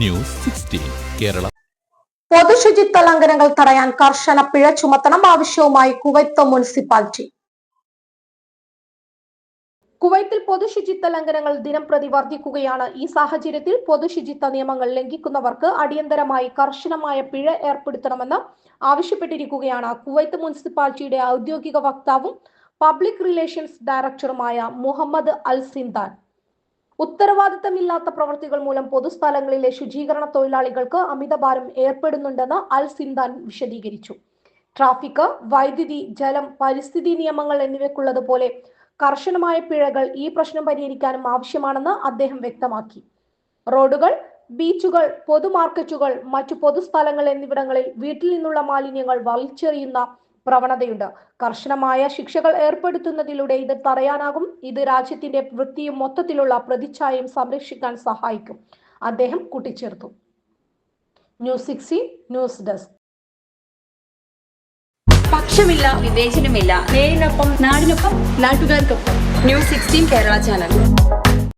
News sixteen Kerala. പൊതുശുചിത്വ ലംഘനങ്ങൾ തടയാൻ കർശന പിഴ ചുമത്തണം ആവശ്യവുമായി കുവൈത്ത് മുനിസിപ്പാലിറ്റി. കുവൈത്തിൽ പൊതുശുചിത്വ ലംഘനങ്ങൾ ദിനം പ്രതി വർദ്ധിക്കുകയാണ്. ഈ സാഹചര്യത്തിൽ പൊതുശുചിത്വ നിയമങ്ങൾ ലംഘിക്കുന്നവർക്ക് അടിയന്തരമായി കർശനമായ പിഴ ഏർപ്പെടുത്തണമെന്ന് ആവശ്യപ്പെട്ടിരിക്കുകയാണ് കുവൈത്ത് മുനിസിപ്പാലിറ്റിയുടെ ഔദ്യോഗിക വക്താവും പബ്ലിക് റിലേഷൻസ് ഡയറക്ടറുമായ മുഹമ്മദ് അൽ സിന്ദാൻ ഉത്തരവാദിത്തമില്ലാത്ത പ്രവൃത്തികൾ മൂലം പൊതുസ്ഥലങ്ങളിലെ ശുചീകരണ തൊഴിലാളികൾക്ക് അമിതഭാരം ഏർപ്പെടുന്നുണ്ടെന്ന് അൽ സിന്താൻ വിശദീകരിച്ചു. ട്രാഫിക് വൈദ്യുതി ജലം പരിസ്ഥിതി നിയമങ്ങൾ എന്നിവയ്ക്കുള്ളതുപോലെ കർശനമായ പിഴകൾ ഈ പ്രശ്നം പരിഹരിക്കാനും ആവശ്യമാണെന്ന് അദ്ദേഹം വ്യക്തമാക്കി. റോഡുകൾ ബീച്ചുകൾ പൊതുമാർക്കറ്റുകൾ മറ്റു പൊതുസ്ഥലങ്ങൾ എന്നിവിടങ്ങളിൽ വീട്ടിൽ നിന്നുള്ള മാലിന്യങ്ങൾ വലിച്ചെറിയുന്ന പ്രവണതയുണ്ട്. കർശനമായ ശിക്ഷകൾ ഏർപ്പെടുത്തുന്നതിലൂടെ ഇത് തടയാനാകും. ഇത് രാജ്യത്തിന്റെ വൃത്തിയും മൊത്തത്തിലുള്ള പ്രതിച്ഛായയും സംരക്ഷിക്കാൻ സഹായിക്കും. അദ്ദേഹം കൂട്ടിച്ചേർത്തു. ന്യൂസ് സിക്സി ന്യൂസ് ഡെസ്ക്. പക്ഷമില്ല വിവേചനമില്ല. നേരിനൊപ്പം നാടിനൊപ്പം നാട്ടുകാർക്കൊപ്പം. News sixteen Kerala channel.